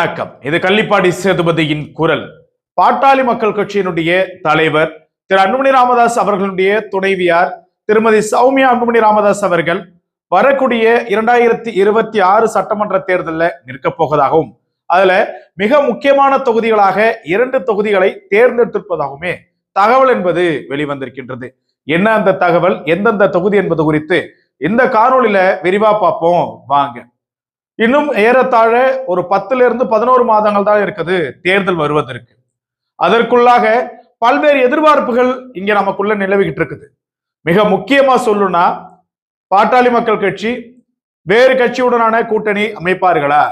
வணக்கம். இது கள்ளிப்பாடி சேதுபதியின் குரல். பாட்டாளி மக்கள் கட்சியினுடைய தலைவர் திரு அன்புமணி ராமதாஸ் அவர்களுடைய துணைவியார் திருமதி சௌமியா அன்புமணி ராமதாஸ் அவர்கள் வரக்கூடிய இரண்டாயிரத்தி இருபத்தி ஆறு சட்டமன்ற தேர்தலில் நிற்கப் போவதாகவும் அதுல மிக முக்கியமான தொகுதிகளாக இரண்டு தொகுதிகளை தேர்ந்தெடுத்திருப்பதாகவுமே தகவல் என்பது வெளிவந்திருக்கின்றது. என்ன அந்த தகவல்? எந்தெந்த தொகுதி என்பது குறித்து இந்த காணொலியில விரிவா பார்ப்போம். வாங்க. இன்னும் ஏறத்தாழ ஒரு பத்துல இருந்து பதினோரு மாதங்கள் தான் இருக்குது தேர்தல் வருவதற்கு. அதற்குள்ளாக பல்வேறு எதிர்பார்ப்புகள் இங்க நமக்குள்ள நிலவிக்கிட்டு இருக்குது. மிக முக்கியமா சொல்லுனா பாட்டாளி மக்கள் கட்சி வேறு கட்சியுடனான கூட்டணி அமைப்பார்களா?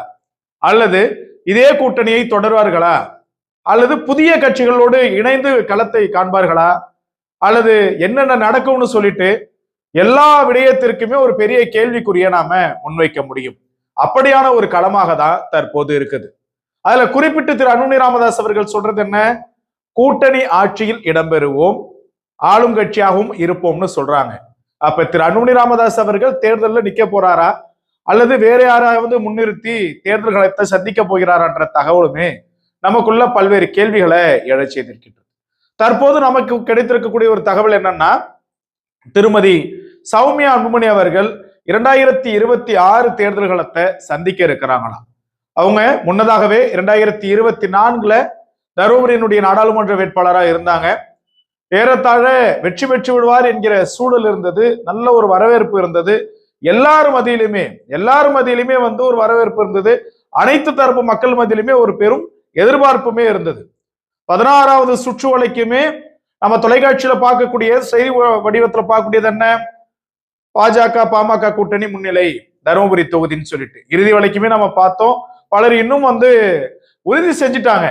அல்லது இதே கூட்டணியை தொடர்வார்களா? அல்லது புதிய கட்சிகளோடு இணைந்து களத்தை காண்பார்களா? அல்லது என்னென்ன நடக்கும்னு சொல்லிட்டு எல்லா விடயத்திற்குமே ஒரு பெரிய கேள்விக்குரிய நாம முன்வைக்க முடியும். அப்படியான ஒரு களமாக தான் தற்போது இருக்குது. அதுல குறிப்பிட்டு திரு அன்புமணி ராமதாஸ் அவர்கள் சொல்றது என்ன? கூட்டணி ஆட்சியில் இடம்பெறுவோம் ஆளும் கட்சியாகவும் இருப்போம்னு சொல்றாங்க. அப்ப திரு அன்புமணி ராமதாஸ் அவர்கள் தேர்தலில் நிக்க போறாரா? அல்லது வேற யாராவது முன்னிறுத்தி தேர்தல் களத்தை சந்திக்க போகிறாரான்ற தகவலுமே நமக்குள்ள பல்வேறு கேள்விகளை எழச் செய்திருக்கின்றது தற்போது நமக்கு கிடைத்திருக்கக்கூடிய ஒரு தகவல் என்னன்னா திருமதி சௌமியா அன்புமணி அவர்கள் இரண்டாயிரத்தி இருபத்தி ஆறு தேர்தல்களத்தை சந்திக்க இருக்கிறாங்களாம் அவங்க முன்னதாகவே இரண்டாயிரத்தி இருபத்தி நான்குல தருமபுரியினுடைய நாடாளுமன்ற வேட்பாளராக இருந்தாங்க. ஏறத்தாழ வெற்றி பெற்று விடுவார் என்கிற சூழல் இருந்தது நல்ல ஒரு வரவேற்பு இருந்தது. எல்லாரும் மத்தியிலுமே எல்லாரும் மத்தியிலுமே வந்து ஒரு வரவேற்பு இருந்தது. அனைத்து தரப்பு மக்கள் மத்தியிலுமே ஒரு பெரும் எதிர்பார்ப்புமே இருந்தது. பதினாறாவது சுற்று வலைக்குமே நம்ம தொலைக்காட்சியில பார்க்கக்கூடிய செய்தி வடிவத்துல பார்க்கக்கூடியது என்ன? பாஜக பாமக கூட்டணி முன்னிலை தருமபுரி தொகுதின்னு சொல்லிட்டு. இறுதி வரைக்குமே நம்ம பார்த்தோம். பலர் இன்னும் வந்து உறுதி செஞ்சுட்டாங்க.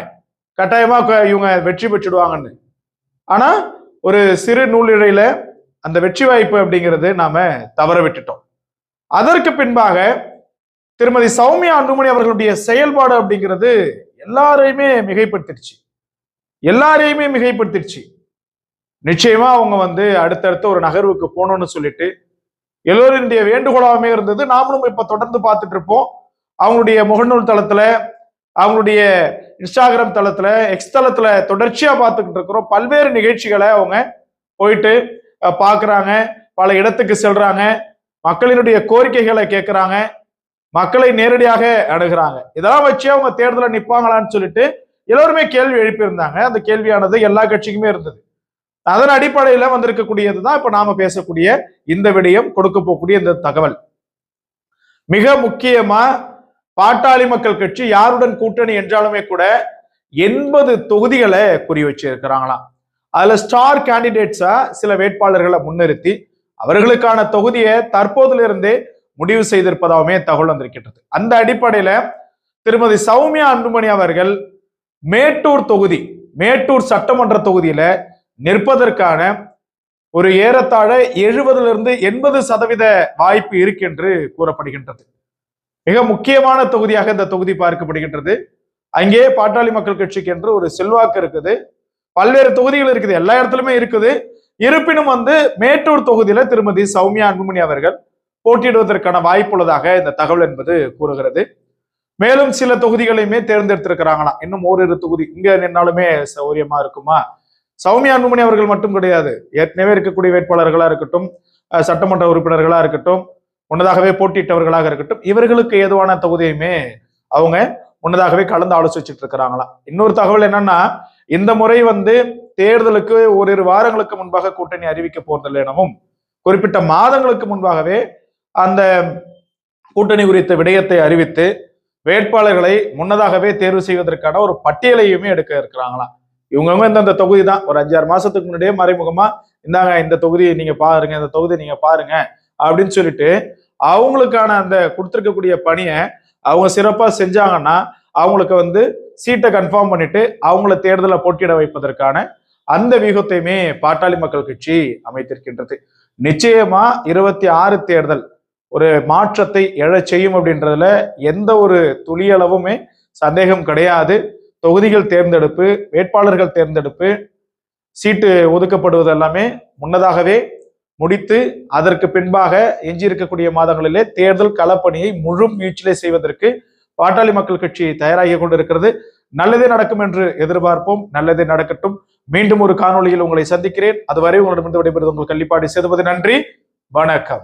கட்டாயமா இவங்க வெற்றி பெற்றுடுவாங்கன்னு. ஆனா ஒரு சிறு நூலிழையில அந்த வெற்றி வாய்ப்பு அப்படிங்கிறது நாம தவற விட்டுட்டோம். அதற்கு பின்பாக திருமதி சௌமியா அன்புமணி அவர்களுடைய செயல்பாடு அப்படிங்கிறது எல்லாரையுமே மிகைப்படுத்திடுச்சு. எல்லாரையுமே மிகைப்படுத்திடுச்சு. நிச்சயமா அவங்க வந்து அடுத்தடுத்த ஒரு நகர்வுக்கு போகணும்னு சொல்லிட்டு எல்லோருடைய வேண்டுகோளாகவே இருந்தது. நாமளும் இப்ப தொடர்ந்து பார்த்துட்டு இருப்போம். அவங்களுடைய முகநூல் தளத்துல அவங்களுடைய இன்ஸ்டாகிராம் தளத்துல எக்ஸ் தளத்துல தொடர்ச்சியா பார்த்துக்கிட்டு இருக்கிறோம். பல்வேறு நிகழ்ச்சிகளை அவங்க போயிட்டு பாக்குறாங்க பல இடத்துக்கு செல்றாங்க. மக்களினுடைய கோரிக்கைகளை கேட்குறாங்க. மக்களை நேரடியாக அணுகிறாங்க. இதெல்லாம் வச்சு அவங்க தேர்தலில் நிற்பாங்களான்னு சொல்லிட்டு எல்லோருமே கேள்வி எழுப்பியிருந்தாங்க. அந்த கேள்வியானது எல்லா கட்சிக்குமே இருந்தது. அதன் அடிப்படையில வந்திருக்கக்கூடியது தான் இப்ப நாம பேசக்கூடிய இந்த விடயம் கொடுக்க போகக்கூடிய இந்த தகவல். மிக முக்கியமா பாட்டாளி மக்கள் கட்சி யாருடன் கூட்டணி என்றாலுமே கூட எண்பது தொகுதிகளை குறி வச்சிருக்கிறாங்களாம். அதுல ஸ்டார் கேண்டிடேட்ஸா சில வேட்பாளர்களை முன்னிறுத்தி அவர்களுக்கான தொகுதியை தற்போதுல இருந்தே முடிவு செய்திருப்பதாகவுமே தகவல் வந்திருக்கின்றது. அந்த அடிப்படையில திருமதி சௌமியா அன்புமணி அவர்கள் மேட்டூர் தொகுதி மேட்டூர் சட்டமன்ற தொகுதியில நிற்பதற்கான ஒரு ஏறத்தாழ எழுபதுல இருந்து எண்பது சதவீத வாய்ப்பு இருக்கென்று கூறப்படுகின்றது. மிக முக்கியமான தொகுதியாக இந்த தொகுதி பார்க்கப்படுகின்றது. அங்கே பாட்டாளி மக்கள் கட்சிக்கு என்று ஒரு செல்வாக்கு இருக்குது. பல்வேறு தொகுதிகள் இருக்குது. எல்லா இடத்துலயுமே இருக்குது. இருப்பினும் வந்து மேட்டூர் தொகுதியில திருமதி சௌமியா அன்புமணி அவர்கள் போட்டியிடுவதற்கான வாய்ப்புள்ளதாக இந்த தகவல் என்பது கூறுகிறது. மேலும் சில தொகுதிகளையுமே தேர்ந்தெடுத்திருக்கிறாங்களாம். இன்னும் ஓரிரு தொகுதி இங்க நின்னாலுமே சௌரியமா இருக்குமா? சௌமியா அன்புமணி அவர்கள் மட்டும் கிடையாது. ஏற்கனவே இருக்கக்கூடிய வேட்பாளர்களாக இருக்கட்டும் சட்டமன்ற உறுப்பினர்களாக இருக்கட்டும் முன்னதாகவே போட்டியிட்டவர்களாக இருக்கட்டும் இவர்களுக்கு ஏதுவான தொகுதியுமே அவங்க முன்னதாகவே கலந்து ஆலோசிச்சுட்டு இருக்கிறாங்களாம் இன்னொரு தகவல் என்னன்னா இந்த முறை வந்து தேர்தலுக்கு ஓரிரு வாரங்களுக்கு முன்பாக கூட்டணி அறிவிக்க போறதில்லை எனவும் குறிப்பிட்ட மாதங்களுக்கு முன்பாகவே அந்த கூட்டணி குறித்த விடயத்தை அறிவித்து வேட்பாளர்களை முன்னதாகவே தேர்வு செய்வதற்கான ஒரு பட்டியலையுமே எடுக்க இருக்கிறாங்களாம் இவங்கவுங்க இந்தந்த தொகுதி தான் ஒரு அஞ்சாறு மாசத்துக்கு முன்னாடியே மறைமுகமா இந்தாங்க இந்த தொகுதியை நீங்க பாருங்க இந்த தொகுதியை நீங்க பாருங்க அப்படின்னு சொல்லிட்டு அவங்களுக்கான அந்த கொடுத்துருக்கக்கூடிய பணியை அவங்க சிறப்பா செஞ்சாங்கன்னா அவங்களுக்கு வந்து சீட்டை கன்ஃபார்ம் பண்ணிட்டு அவங்கள தேர்தலை போட்டியிட வைப்பதற்கான அந்த வியூகத்தையுமே பாட்டாளி மக்கள் கட்சி அமைத்திருக்கின்றது. நிச்சயமா இருபத்தி ஆறு தேர்தல் ஒரு மாற்றத்தை எழச் செய்யும் அப்படின்றதுல எந்த ஒரு துளியளவுமே சந்தேகம் கிடையாது. தொகுதிகள் தேர்ந்தெடுப்பு வேட்பாளர்கள் தேர்ந்தெடுப்பு சீட்டு ஒதுக்கப்படுவது எல்லாமே முன்னதாகவே முடித்து அதற்கு பின்பாக எஞ்சியிருக்கக்கூடிய மாதங்களிலே தேர்தல் களப்பணியை முழு முயற்சியிலே செய்வதற்கு பாட்டாளி மக்கள் கட்சி தயாராகி கொண்டிருக்கிறது. நல்லதே நடக்கும் என்று எதிர்பார்ப்போம். நல்லதே நடக்கட்டும். மீண்டும் ஒரு காணொளியில் உங்களை சந்திக்கிறேன். அதுவரை உங்களிடமிருந்து விடைபெறுவது உங்கள் கள்ளிப்பாடி செய்வது நன்றி. வணக்கம்.